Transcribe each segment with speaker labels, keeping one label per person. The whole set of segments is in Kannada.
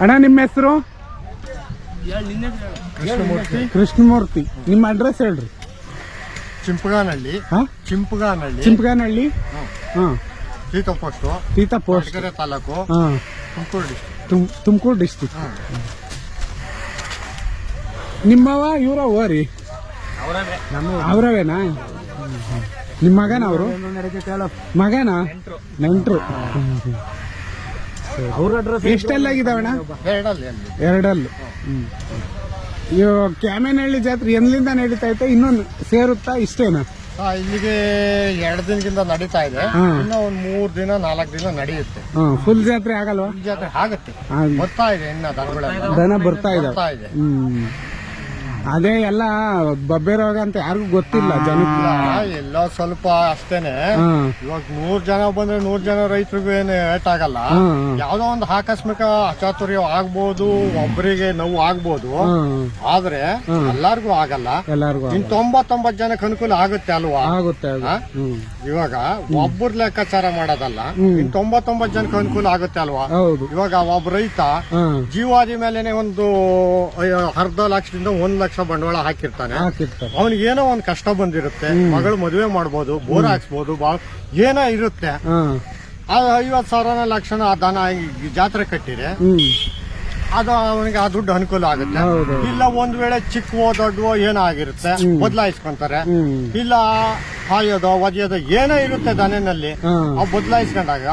Speaker 1: ಅಣ್ಣ ನಿಮ್ಮ ಹೆಸರು?
Speaker 2: ಕೃಷ್ಣಮೂರ್ತಿ.
Speaker 1: ಕೃಷ್ಣಮೂರ್ತಿ. ನಿಮ್ಮ ಅಡ್ರೆಸ್ ಹೇಳ್ರಿ.
Speaker 2: ಚಿಂಪಗಾನಹಳ್ಳಿ.
Speaker 1: ಹಾ?
Speaker 2: ಚಿಂಪಗಾನಹಳ್ಳಿ.
Speaker 1: ಚಿಂಪಗಾನಹಳ್ಳಿ? ಹಾ.
Speaker 2: Seetha post
Speaker 1: Theetha post
Speaker 2: taluk.
Speaker 1: ಹಾ.
Speaker 2: ತುಮಕೂರು ಡಿಸ್ಟಿಕ್
Speaker 1: ತುಮ್ ತುಮಕೂರು ಡಿಸ್ಟಿಕ್ ನಿಮ್ಮವ ಇವರ ಓರಿ ಅವರವೇನಾ? ನಿಮ್ಮ ಮಗನ ಅವರು? ಮಗನ? ನೆಂಟ್ರು. ಎಷ್ಟೆಲ್ಲ ಆಗಿದಾವಣ
Speaker 2: ಎರಡಲ್ಲಿ ಅಲ್ಲಿ.
Speaker 1: ಎರಡಲ್ಲು. ಹ್ಮ್. ಇವು ಕ್ಯಾಮೇನಹಳ್ಳಿ ಜಾತ್ರೆ ಎಲ್ಲಿಂದ ನಡೀತಾ ಐತೆ? ಇನ್ನೊಂದು ಸೇರುತ್ತಾ ಇಷ್ಟೇನಾ?
Speaker 2: ಆ, ಇಲ್ಲಿಗೆ ಎರಡು ದಿನದಿಂದ ನಡೀತಾ ಇದೆ. ಇನ್ನ ಒಂದ್ ಮೂರ್ ದಿನ ನಾಲ್ಕು ದಿನ ನಡೆಯುತ್ತೆ.
Speaker 1: ಫುಲ್ ಜಾತ್ರೆ ಆಗಲ್ವಾ?
Speaker 2: ಜಾತ್ರೆ ಆಗುತ್ತೆ. ಬರ್ತಾ ಇದೆ ಇನ್ನ ದನಗಳೆಲ್ಲ.
Speaker 1: ದನ ಬರ್ತಾ
Speaker 2: ಇದೆ.
Speaker 1: ಹ್ಮ್. ಅದೇ ಎಲ್ಲ ಬಬ್ಬೆ ರೋಗ ಅಂತ ಯಾರಿಗೂ ಗೊತ್ತಿಲ್ಲ ಜನಕ್ಕೆ.
Speaker 2: ಇಲ್ಲ ಎಲ್ಲ ಸ್ವಲ್ಪ ಅಷ್ಟೇನೆ. ಇವಾಗ ನೂರ್ ಜನ ಬಂದ್ರೆ ನೂರ್ ಜನ ರೈತರಿಗೂ ಏನು ಏಟ್ ಆಗಲ್ಲ. ಯಾವ್ದೋ ಒಂದು ಆಕಸ್ಮಿಕ ಅಚಾತುರ್ಯ ಆಗ್ಬೋದು ಒಬ್ಬರಿಗೆ ನೋವು ಆಗ್ಬೋದು. ಆದ್ರೆ ಎಲ್ಲಾರ್ಗೂ ಆಗಲ್ಲ.
Speaker 1: ಎಲ್ಲಾರ್ಗು
Speaker 2: ಇನ್ ತೊಂಬತ್ತೊಂಬತ್ ಜನಕ್ಕೆ ಅನುಕೂಲ ಆಗುತ್ತೆ ಅಲ್ವಾ?
Speaker 1: ಆಗುತ್ತೆ
Speaker 2: ಇವಾಗ ಒಬ್ಬರ ಲೆಕ್ಕಾಚಾರ ಮಾಡೋದಲ್ಲ ಇನ್ ತೊಂಬತ್ತೊಂಬತ್ ಜನಕ್ಕೆ ಅನುಕೂಲ ಆಗುತ್ತೆ ಅಲ್ವಾ? ಇವಾಗ ಒಬ್ಬ ರೈತ ಜೀವಾದಿ ಮೇಲೆನೆ ಒಂದು ಅರ್ಧ ಲಕ್ಷದಿಂದ ಒಂದ್ ಲಕ್ಷ ಬಂಡವಾಳ ಹಾಕಿರ್ತಾನೆ.
Speaker 1: ಹಾಕಿರ್ತಾರೆ
Speaker 2: ಅವನಿಗೆ ಏನೋ ಒಂದ್ ಕಷ್ಟ ಬಂದಿರುತ್ತೆ. ಮಗಳು ಮದುವೆ ಮಾಡ್ಬೋದು ಬೋರ್ ಹಾಕ್ಸ್ಬೋದು ಬಾಳ್ ಏನೋ ಇರುತ್ತೆ. ಆ ಐವತ್ ಸಾವಿರನ ಲಕ್ಷಣ ಆ ದನ ಈ ಜಾತ್ರೆ ಕಟ್ಟಿರೆ ಅದು ಅವನಿಗೆ ಆ ದುಡ್ಡು ಅನುಕೂಲ ಆಗುತ್ತೆ.
Speaker 1: ಹೌದು.
Speaker 2: ಇಲ್ಲ ಒಂದ್ ವೇಳೆ ಚಿಕ್ಕವೋ ದೊಡ್ಡವೋ ಏನೋ ಆಗಿರುತ್ತೆ ಬದಲಾಯಿಸ್ಕೊಂತಾರೆ.
Speaker 1: ಹ್ಮ್.
Speaker 2: ಇಲ್ಲ ಹಾಯೋದೋ ಒದೆಯೋದು ಏನೋ ಇರುತ್ತೆ ದನಿನಲ್ಲಿ ಆ ಬದಲಾಯಿಸ್ಕೊಂಡಾಗ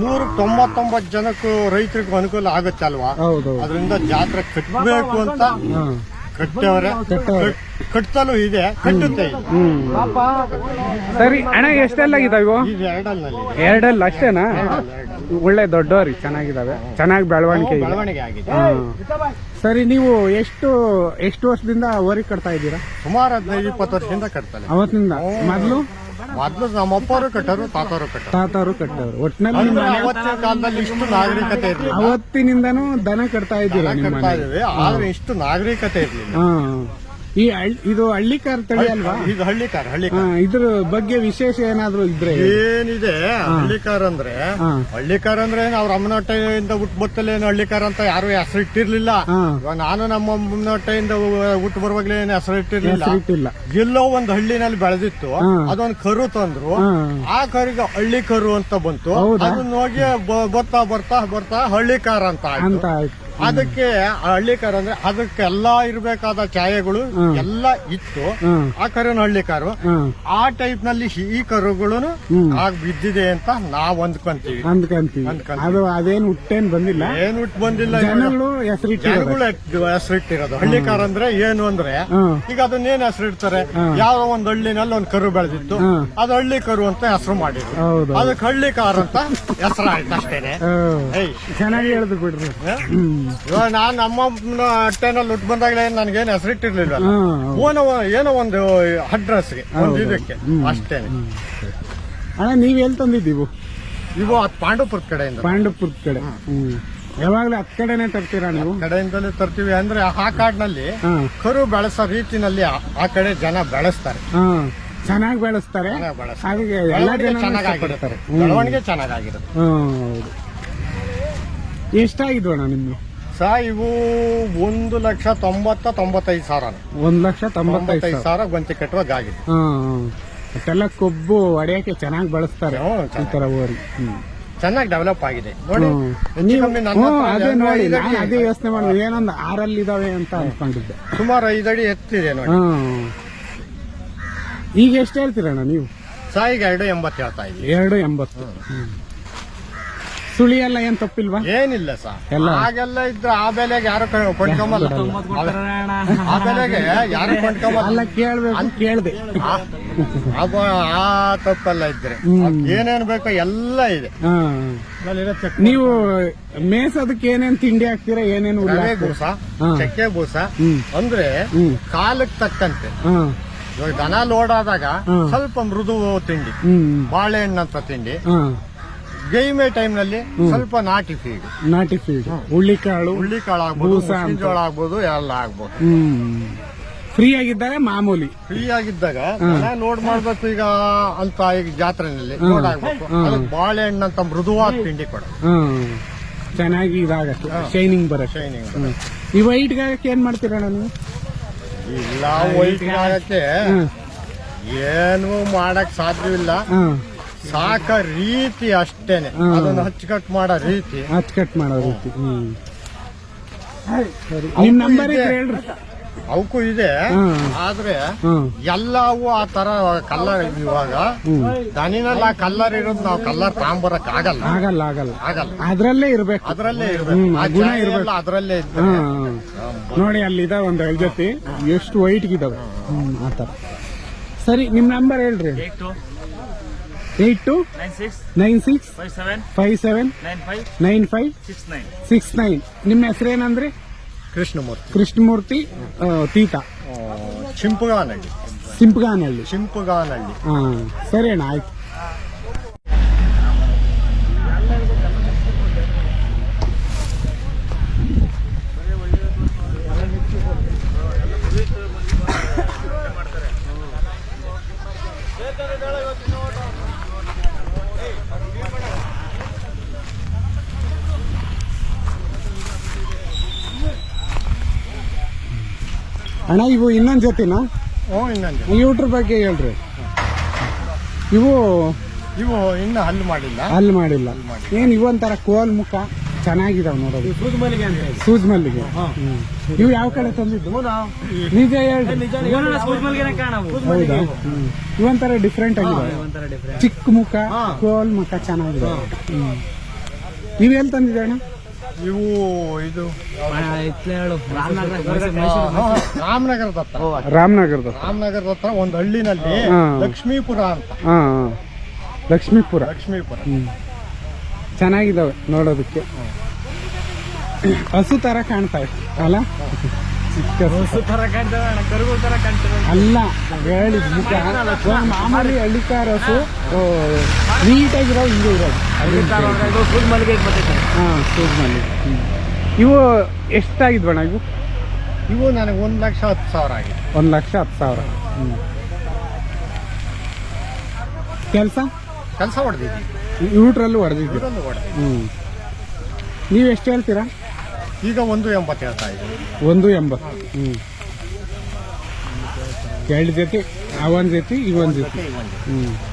Speaker 2: ನೂರ ತೊಂಬತ್ತೊಂಬತ್ತು ಜನಕ್ಕೂ ರೈತರಿಗೂ ಅನುಕೂಲ ಆಗುತ್ತೆ ಅಲ್ವಾ
Speaker 1: ಹೌದು.
Speaker 2: ಅದರಿಂದ ಜಾತ್ರೆ ಕಟ್ಟಬೇಕು ಅಂತ ಕಟ್ಟವ್ರೆ.
Speaker 1: ಕಟ್ಟವ್ರೆ.
Speaker 2: ಇದೆ ಕಟ್ಟುತ್ತೆ
Speaker 1: ಸರಿ ಅಣ್ಣ ಎಷ್ಟೆಲ್ಲ ಇವು?
Speaker 2: ಇದು ಎರಡಲ್ನಲ್ಲಿ
Speaker 1: ಎರಡಲ್ಲ ಅಷ್ಟೇನಾ? ಒಳ್ಳೆ ದೊಡ್ಡವ್ರಿ ಚೆನ್ನಾಗಿದಾವೆ. ಚೆನ್ನಾಗಿ ಬೆಳವಣಿಗೆ ಇದೆ.
Speaker 2: ಬೆಳವಣಿಗೆ ಆಗಿದೆ.
Speaker 1: ಸರಿ ನೀವು ಎಷ್ಟು ಎಷ್ಟು ವರ್ಷದಿಂದ ಓರಿ ಕಟ್ತಾ ಇದ್ದೀರಾ?
Speaker 2: ಸುಮಾರು ಹದಿನೈದು ಇಪ್ಪತ್ತು ವರ್ಷದಿಂದ ಕಟ್ತಾರೆ
Speaker 1: ಅವತ್ತಿಂದ? ಮೊದಲು?
Speaker 2: ಮೊದ್ಲು ನಮ್ಮಪ್ಪರು ಕಟ್ಟರು ತಾತವರು ಕಟ್ಟರು.
Speaker 1: ತಾತವರು ಕಟ್ಟವರು ಒಟ್ಟಿನಲ್ಲಿ ನಿಮ್ಮ
Speaker 2: ಅಂದ್ರೆ
Speaker 1: ಮನೆ
Speaker 2: ಅವತ್ತಿನ ಕಾಲದಲ್ಲಿ ಇಷ್ಟು ನಾಗರಿಕತೆ ಇರ್ಲಿಲ್ಲ.
Speaker 1: ಅವತ್ತಿನಿಂದನೂ ದನ ಕಟ್ತಾ ಇದ್ದೀರಾ ನಿಮ್ಮ
Speaker 2: ಕಟ್ತಾ
Speaker 1: ಮನೆ?
Speaker 2: ಇದೀವಿ ಆದ್ರೆ ಇಷ್ಟು ನಾಗರಿಕತೆ ಇರ್ಲಿಲ್ಲ.
Speaker 1: ಹಾ. ಈ ಇದು ಇದು ಹಳ್ಳಿಕಾರ್ ತಳಿ ಅಲ್ವಾ?
Speaker 2: ಇದು ಹಳ್ಳಿಕಾರ
Speaker 1: ಹಾ,
Speaker 2: ಹಳ್ಳಿ
Speaker 1: ಇದ್ರ ಬಗ್ಗೆ ವಿಶೇಷ ಏನಾದ್ರು ಇದ್ರೆ ಹೇಳಿ.
Speaker 2: ಏನಿದೆ ಹಳ್ಳಿಕಾರ ಅಂದ್ರೆ
Speaker 1: ಹಳ್ಳಿ
Speaker 2: ಕಾರ್ ಅಂದ್ರೆ ಏನ್ ಅವ್ರ ಅಮ್ಮನ ಹೊಟ್ಟೆಯಿಂದ ಹುಟ್ಟು ಬತ್ತಲ್ಲಿ ಏನು ಹಳ್ಳಿಕಾರ ಅಂತ ಯಾರು ಹೆಸರು ಇಟ್ಟಿರ್ಲಿಲ್ಲ.
Speaker 1: ಹಾ.
Speaker 2: ಇವಾಗ ನಾನು ನಮ್ಮ ಅಮ್ಮನ ಹೊಟ್ಟೆಯಿಂದ ಹುಟ್ಟು ಬರುವಾಗ್ಲೇ ಏನು ಹೆಸರು ಇಟ್ಟಿರ್ಲಿಲ್ಲ.
Speaker 1: ಇಟ್ಟಿಲ್ಲ.
Speaker 2: ಎಲ್ಲೋ ಒಂದು ಹಳ್ಳಿನಲ್ಲಿ ಬೆಳೆದಿತ್ತು.
Speaker 1: ಹಾ.
Speaker 2: ಅದೊಂದು ಕರು ತಂದ್ರು.
Speaker 1: ಹಾ.
Speaker 2: ಆ ಕರಿಗೆ ಹಳ್ಳಿ ಕರು ಅಂತ ಬಂತು.
Speaker 1: ಹೌದಾ?
Speaker 2: ಅದನ್ನ ಹೋಗಿ ಬ- ಬರ್ತಾ ಬರ್ತಾ ಬರ್ತಾ ಹಳ್ಳಿಕಾರ ಅಂತ ಆಯ್ತು.
Speaker 1: ಅಂತ ಆಯ್ತು.
Speaker 2: ಅದಕ್ಕೆ ಹಳ್ಳಿಕಾರ ಅಂದ್ರೆ ಅದಕ್ಕೆ ಎಲ್ಲಾ ಇರಬೇಕಾದ ಛಾಯೆಗಳು ಎಲ್ಲ ಇತ್ತು. ಆ ಕರುನ ಹಳ್ಳಿಕಾರು. ಆ ಟೈಪ್ನಲ್ಲಿ ಈ ಕರುಗಳು. ಆಗ ಬಿದ್ದಿದೆ ಅಂತ ನಾವ್ ಅಂದ್ಕೊಂತೀವಿ.
Speaker 1: ಅಂದ್ಕೊಂತೀವಿ.
Speaker 2: ಅದೇನು
Speaker 1: ಅದು ಅದೇನ್ ಹುಟ್ಟೇನ್ ಬಂದಿಲ್ಲ.
Speaker 2: ಏನ್ ಹುಟ್ಟು ಬಂದಿಲ್ಲ.
Speaker 1: ಜನಗಳು ಹೆಸರಿಟ್ಟಿರೋದು.
Speaker 2: ಹಳ್ಳಿಕಾರ ಅಂದ್ರೆ ಏನು ಅಂದ್ರೆ ಈಗ ಅದನ್ನ ಏನ್ ಹೆಸರಿಡ್ತಾರೆ ಯಾವ ಒಂದ್ ಹಳ್ಳಿನಲ್ಲಿ ಒಂದ್ ಕರು ಬೆಳೆದಿತ್ತು. ಅದ್ ಹಳ್ಳಿ ಕರು ಅಂತ ಹೆಸರು ಮಾಡಿದ್ರು. ಅದಕ್ಕೆ ಹಳ್ಳಿ ಕಾರ್ ಅಂತ ಹೆಸರಾಯ್ತು ಅಷ್ಟೇನೆ.
Speaker 1: ಹ್ಮ್.
Speaker 2: ಏಯ್.
Speaker 1: ಚೆನ್ನಾಗಿ ಹೇಳ್ದು ಬಿಡ್ರಿ. ಹ್ಮ್.
Speaker 2: ಇವಾಗ ನಾನ್ ನಮ್ಮ ಹೊಟ್ಟೆನಲ್ಲಿ ಉಟ್ ಬಂದಾಗಲೇ ನನ್ಗೇನು ಹೆಸರಿಟ್ಟಿರ್ಲಿಲ್ಲ
Speaker 1: ಓನೋ
Speaker 2: ಏನೋ ಒಂದು ಅಡ್ರೆಸ್ಗೆ ಒಂದು ಇದಕ್ಕೆ ಅಷ್ಟೇ
Speaker 1: ಅಣ್ಣ ನೀವ್ ಎಲ್ಲಿ ತಂದಿದ್ದೀವಿ?
Speaker 2: ಇವು ಆ ಪಾಂಡವಪುರದ ಕಡೆಯಿಂದ.
Speaker 1: ಪಾಂಡವಪುರದ ಕಡೆ. ಯಾವಾಗ್ಲೂ ಹತ್ ಕಡೆನೆ ತರ್ತೀರಾ ನೀವು?
Speaker 2: ಕಡೆಯಿಂದಲೇ ತರ್ತೀವಿ. ಅಂದ್ರೆ ಆ ಕಾಡ್ನಲ್ಲಿ ಕರು ಬೆಳೆಸೋ ರೀತಿನಲ್ಲಿ ಆ- ಕಡೆ ಜನ ಬೆಳೆಸ್ತಾರೆ.
Speaker 1: ಚೆನ್ನಾಗಿ ಬೆಳೆಸ್ತಾರೆ. ಹಾಗೆ ಎಲ್ಲಾ ಜನ
Speaker 2: ಚೆನ್ನಾಗಿರುತ್ತೆ ಬೆಳವಣಿಗೆ ಚೆನ್ನಾಗಿರುತ್ತೆ
Speaker 1: ಹ್ಮ್ ಹೌದು.
Speaker 2: ಇವು ಒಂದು ಲಕ್ಷ ತೊಂಬತ್ತ ತೊಂಬತ್ತೈದು ಸಾವಿರ.
Speaker 1: ಒಂದು ಲಕ್ಷ ತೊಂಬತ್ತೈದು
Speaker 2: ತೊಂಬತ್ತೈದು
Speaker 1: ಸಾವಿರ
Speaker 2: ಗೊಂಚೆ ಕಟ್ಟುವ ಕಟ್ಟುವಾಗ ಆಗಿದೆ
Speaker 1: ಹಾ ಮತ್ತೆಲ್ಲ ಕೊಬ್ಬು ಒಡೆಯಕ್ಕೆ ಚೆನ್ನಾಗಿ ಬಳಸ್ತಾರೆ ಈ
Speaker 2: ಚೆನ್ನಾಗಿ.
Speaker 1: ತರ ಓರಿ ಹ್ಮ್.
Speaker 2: ಚೆನ್ನಾಗಿ ಡೆವಲಪ್ ಆಗಿದೆ. ನೋಡಿ
Speaker 1: ಹ್ಮ್.
Speaker 2: ಹೆಚ್ಚು
Speaker 1: ನೀವು
Speaker 2: ಕಮ್ಮಿ ನನ್ನ
Speaker 1: ಹ್ಮ್,
Speaker 2: ಹತ್ರ
Speaker 1: ಅದೇ ನೋಡಿ
Speaker 2: ಐದು
Speaker 1: ನಾನು
Speaker 2: ಅಡಿ
Speaker 1: ಅದೇ ಯೋಚನೆ ಮಾಡಿದೆ ಏನೊಂದು ಆರಲ್ಲಿ ಇದಾವೆ ಅಂತ ಅನ್ಕೊಂಡಿದ್ದೆ.
Speaker 2: ಸುಮಾರು ಐದಡಿ ಎತ್ತಿದೆ ನೋಡಿ.
Speaker 1: ಹ್ಮ್. ಈಗ ಎಷ್ಟು ಹೇಳ್ತೀರಣ್ಣ ನೀವು?
Speaker 2: ಸಾಯಿಗೆ ಎರಡು ಎಂಬತ್ತು ಹೇಳ್ತಾ ಇದ್ದೀವಿ
Speaker 1: ಎರಡು ಎಂಬತ್ತು. ಹ್ಮ್. ಸುಳಿ ಎಲ್ಲ ಏನ್ ತಪ್ಪಿಲ್ವಾ?
Speaker 2: ಏನಿಲ್ಲ
Speaker 1: ಸರ್?
Speaker 2: ಹಾಗೆಲ್ಲ ಇದ್ರೆ ಆ ಬೆಲೆಗೆ ಯಾರು ಪಡ್ಕೊಂಬಲ್ಲ ಕೊಂಡ್ಕೊಂಬಲ್ಲ? ಆ ಬೆಲೆಗೆ ಯಾರು ಕೊಂಡ್ಕೊಂಬಲ್ಲ?
Speaker 1: ಕೇಳ್ಬೇಕು ಕೇಳ್ದೆ.
Speaker 2: ಆ- ತಪ್ಪಲ್ಲ ಇದ್ರೆ. ಏನೇನ್ ಬೇಕೋ ಎಲ್ಲ ಇದೆ.
Speaker 1: ನೀವು ಮೇಸದಕ್ಕೆ ಏನೇನ್ ತಿಂಡಿ ಹಾಕ್ತೀರಾ ಏನೇನು?
Speaker 2: ಬೂಸ ಚಕ್ಕೆ ಬೂಸ. ಅಂದ್ರೆ
Speaker 1: ಕಾಲಕ್
Speaker 2: ಕಾಲಕ್ಕೆ ತಕ್ಕಂತೆ. ಇವಾಗ ದನ ಲೋಡ್ ಆದಾಗ ಸ್ವಲ್ಪ ಮೃದು ತಿಂಡಿ ಬಾಳೆಹಣ್ಣಂತ ತಿಂಡಿ. ಗೈಮೆ ಟೈಮ್ನಲ್ಲಿ ಸ್ವಲ್ಪ ನಾಟಿ ಫೀಡ್
Speaker 1: ನಾಟಿ ಫೀಡ್ ಹುಳ್ಳಿಕಾಳು
Speaker 2: ಹುಳ್ಳಿ ಕಾಳು ಆಗ್ಬೋದು
Speaker 1: ಬೂಸ ಅಂತ.
Speaker 2: ಮುಸ್ಲಿಂ ಜೋಳ ಆಗ್ಬೋದು ಎಲ್ಲ ಆಗ್ಬೋದು.
Speaker 1: ಹ್ಮ್. ಫ್ರೀ ಆಗಿದ್ದಾಗ ಮಾಮೂಲಿ.
Speaker 2: ಫ್ರೀ ಆಗಿದ್ದಾಗ ದನ ಲೋಡ್ ಮಾಡ್ಬೇಕು ಈಗ ಅಂತ ಈಗ ಜಾತ್ರೆನಲ್ಲಿ ನೋಡ್ ಆಗ್ಬೇಕು. ಅದಕ್ಕೆ ಬಾಳೆಹಣ್ಣು ಅಂತ ಮೃದುವಾದ ತಿಂಡಿ ಕೊಡ
Speaker 1: ಹ್ಮ್ ಚೆನ್ನಾಗಿ ಇದಾಗತ್ತೆ. ಶೈನಿಂಗ್ ಬರ
Speaker 2: ಶೈನಿಂಗ್
Speaker 1: ಹ್ಮ್. ಈ ವೈಟ್ ಗಾಯಕ್ಕೆ ಏನ್ ಮಾಡ್ತೀರಾ ನಾನು
Speaker 2: ಇಲ್ಲ ವೈಟ್ ಆಗಕ್ಕೆ
Speaker 1: ಹ್ಮ್
Speaker 2: ಏನು ಮಾಡಕ್ ಸಾಧ್ಯವಿಲ್ಲ.
Speaker 1: ಹ್ಮ್
Speaker 2: ಸಾಕ ರೀತಿ ಅಷ್ಟೇನೆ. ಅದನ್ನು ಅದನ್ನ ಮಾಡೋ ರೀತಿ.
Speaker 1: ಅಚ್ಚುಕಟ್ ಮಾಡೋ ರೀತಿ. ಹ್ಮ್. ಸರಿ. ನಿಮ್ ನಂಬರ್ ಇದ್ರೆ ಹೇಳ್ರಿ.
Speaker 2: ಅವಕ್ಕೂ ಇದೆ. ಆದ್ರೆ
Speaker 1: ಹ್ಮ್.
Speaker 2: ಎಲ್ಲವೂ ಆ ತರ ಕಲ್ಲರ್ ಇವಾಗ.
Speaker 1: ಹ್ಮ್.
Speaker 2: ದನಿನಲ್ಲಿ ಆ ಕಲ್ಲರ್ ಇರೋದು ನಾವು ಕಲ್ಲರ್ ತಾಂಬರಕ್ ಆಗಲ್ಲ.
Speaker 1: ಆಗಲ್ಲ ಆಗಲ್ಲ.
Speaker 2: ಆಗಲ್ಲ.
Speaker 1: ಅದ್ರಲ್ಲೇ ಇರ್ಬೇಕು.
Speaker 2: ಅದ್ರಲ್ಲೇ ಇರ್ಬೇಕು. ಆ
Speaker 1: ಆ ಗುಣ
Speaker 2: ಛಾಯೆ
Speaker 1: ಇರ್ಬೇಕು.
Speaker 2: ಎಲ್ಲ ಅದ್ರಲ್ಲೇ ಇದ್ರೆ
Speaker 1: ನೋಡಿ ಅಲ್ಲಿ ಇದಾವ ಒಂದ್ ಐದು ಜೊತೆ. ಎಷ್ಟು ವೈಟ್ ಇದಾವೆ ಹ್ಮ್ ಆತರ ಸರಿ ನಿಮ್ ನಂಬರ್ ಹೇಳ್ರಿ.
Speaker 3: Eight two nine six?
Speaker 1: Nine six?
Speaker 3: Five seven?
Speaker 1: Five seven?
Speaker 3: Nine five?
Speaker 1: Nine five?
Speaker 3: Six nine.
Speaker 1: Six nine. ನಿಮ್ಮ ಹೆಸರೇನಂದ್ರೆ?
Speaker 2: ಕೃಷ್ಣಮೂರ್ತಿ.
Speaker 1: ಕೃಷ್ಣಮೂರ್ತಿ ತೀತ.
Speaker 2: ಆ, ಚಿಂಪುಗಾನಹಳ್ಳಿ
Speaker 1: ಸಿಂಪಗಾನಹಳ್ಳಿ
Speaker 2: ಚಿಂಪುಗಾನಹಳ್ಳಿ
Speaker 1: ಹಾ ಸರಿ ಅಣ್ಣ ಆಯ್ತು. ಅಣ್ಣ ಇವು ಇನ್ನೊಂದು ಜೊತೆನಾ?
Speaker 2: ಹ್ಞೂ ಇನ್ನೊಂದು
Speaker 1: ಇವ್ರ ಬಗ್ಗೆ ಹೇಳ್ರಿ. ಇವು
Speaker 2: ಇವು ಇನ್ನು ಹಲ್ಲು ಮಾಡಿಲ್ಲ.
Speaker 1: ಹಲ್ಲು ಮಾಡಿಲ್ಲ. ಏನ್ ಇವೊಂಥರ ಕೋಲ್ ಮುಖ? ಚೆನ್ನಾಗಿದಾವ್ ನೋಡೋದು. ಸೂಜ್ ಮಲ್ಲಿಗೆ ಹ್ಮ್. ಇವು ಯಾವ ಕಡೆ ತಂದಿದ್ದು? ನಿಜ ಹೇಳ್ರಿ. ಹೌದಾ ಹ್ಮ್. ಇವೊಂಥರ ಡಿಫ್ರೆಂಟ್ ಆಗಿದೆ ಚಿಕ್ಕ ಮುಖ ಕೋಲ್ ಮುಖ ಚೆನ್ನಾಗಿದೆ ನೀವೆಲ್ಲಿ ಇವೆಲ್ಲಿ ತಂದಿದೆ ಅಣ್ಣ?
Speaker 2: ಇವು ಇದು ರಾಮನಗರದ ಹತ್ರ.
Speaker 1: ರಾಮನಗರದ
Speaker 2: ರಾಮನಗರದ ಹತ್ರ ಒಂದು ಹಳ್ಳಿನಲ್ಲಿ
Speaker 1: ಹಾ.
Speaker 2: ಲಕ್ಷ್ಮೀಪುರ ಅಂತ.
Speaker 1: ಹಾ ಹಾ. ಲಕ್ಷ್ಮೀಪುರ.
Speaker 2: ಲಕ್ಷ್ಮೀಪುರ.
Speaker 1: ಚೆನ್ನಾಗಿದ್ದಾವೆ ಚೆನ್ನಾಗಿದಾವೆ ನೋಡೋದಕ್ಕೆ. ಹಸು ತರ ಕಾಣ್ತಾ ಇತ್ತು ಅಲ್ಲ? ಚಿಕ್ಕ ಹಸು. ಅಲ್ಲ ಹೇಳಿದ್ ಮುಖ ಮಾಮೂಲಿ ಹಳ್ಳಿಕಾರ ಹಸು ಓ, ನೀಟಾಗಿರೋ ಹಿಂಗೆ ಇರೋದು. ಹಾ ಸೂಜ್ನಲ್ಲಿ ಇವು ಎಷ್ಟಾಗಿದ್ವಣ್ಣ ಇವು?
Speaker 2: ಇವು ನನಗೆ ಒಂದು ಲಕ್ಷ ಹತ್ತು ಸಾವಿರ ಆಗಿದೆ.
Speaker 1: ಒಂದು ಲಕ್ಷ ಹತ್ತು ಸಾವಿರ. ಹ್ಮ್. ಕೆಲಸ?
Speaker 2: ಕೆಲಸ ಹೊಡೆದಿದ್ದೀವಿ.
Speaker 1: ಯೂಟ್ರಲ್ಲೂ
Speaker 2: ಹೊಡೆದಿದ್ದೀವಿ.
Speaker 1: ಹ್ಮ್. ನೀವು ಎಷ್ಟು ಹೇಳ್ತೀರಾ?
Speaker 2: ಈಗ ಒಂದು ಎಂಬತ್ತು ಹೇಳ್ತಾ ಇದ್ದೀವಿ
Speaker 1: ಒಂದು ಎಂಬತ್ತು. ಹ್ಮ್. ಎರಡು ಜೊತೆ ಅವನ್ ಜೊತೆ ಇವನ್ ಜೊತೆ.
Speaker 2: ಒಂದು
Speaker 1: ಹ್ಮ್.